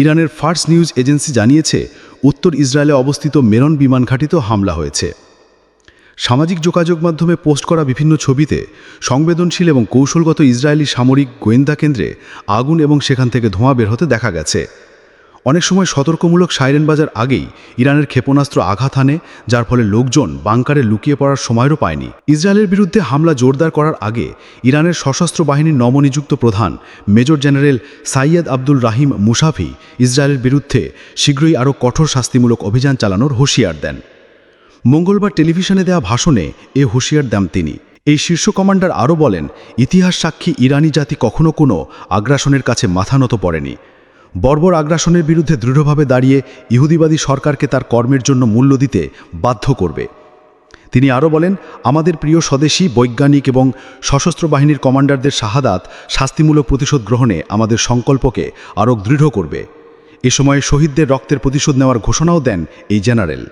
ইরানের first news agency জানিয়েছে, উত্তর ইসরায়েলে অবস্থিত মেরন বিমান ঘাঁটিতেও হামলা হয়েছে। সামাজিক যোগাযোগ মাধ্যমে পোস্ট করা বিভিন্ন ছবিতে সংবেদনশীল এবং কৌশলগত ইসরায়েলি সামরিক গোয়েন্দা কেন্দ্রে আগুন এবং সেখান থেকে ধোঁয়া বের হতে দেখা গেছে। অনেক সময় সতর্কমূলক সাইরেন বাজার আগেই ইরানের ক্ষেপণাস্ত্র আঘাত হানে, যার ফলে লোকজন বাংকারে লুকিয়ে পড়ার সময়ও পায়নি। ইসরায়েলের বিরুদ্ধে হামলা জোরদার করার আগে ইরানের সশস্ত্র বাহিনীর নবনিযুক্ত প্রধান, major general Sayyed Abdul Rahim Mousavi ইসরায়েলের বিরুদ্ধে শীঘ্রই আরও কঠোর শাস্তিমূলক অভিযান চালানোর হুঁশিয়ার দেন। মঙ্গলবার টেলিভিশনে দেওয়া ভাষণে এ হুঁশিয়ার দেন তিনি। এই শীর্ষ কমান্ডার আরও বলেন, ইতিহাস সাক্ষী ইরানি জাতি কখনো কোনো আগ্রাসনের কাছে মাথা নত পড়েনি। বর্বর আগ্রাসনের বিরুদ্ধে দৃঢ়ভাবে দাঁড়িয়ে ইহুদিবাদী সরকারকে তার কর্মের জন্য মূল্য দিতে বাধ্য করবে। তিনি আরও বলেন, আমাদের প্রিয় স্বদেশী, বৈজ্ঞানিক এবং সশস্ত্র বাহিনীর কমান্ডারদের শাহাদাত শাস্তিমূলক প্রতিশোধ গ্রহণে আমাদের সংকল্পকে আরও দৃঢ় করবে। এ সময় শহীদদের রক্তের প্রতিশোধ নেওয়ার ঘোষণাও দেন এই জেনারেল।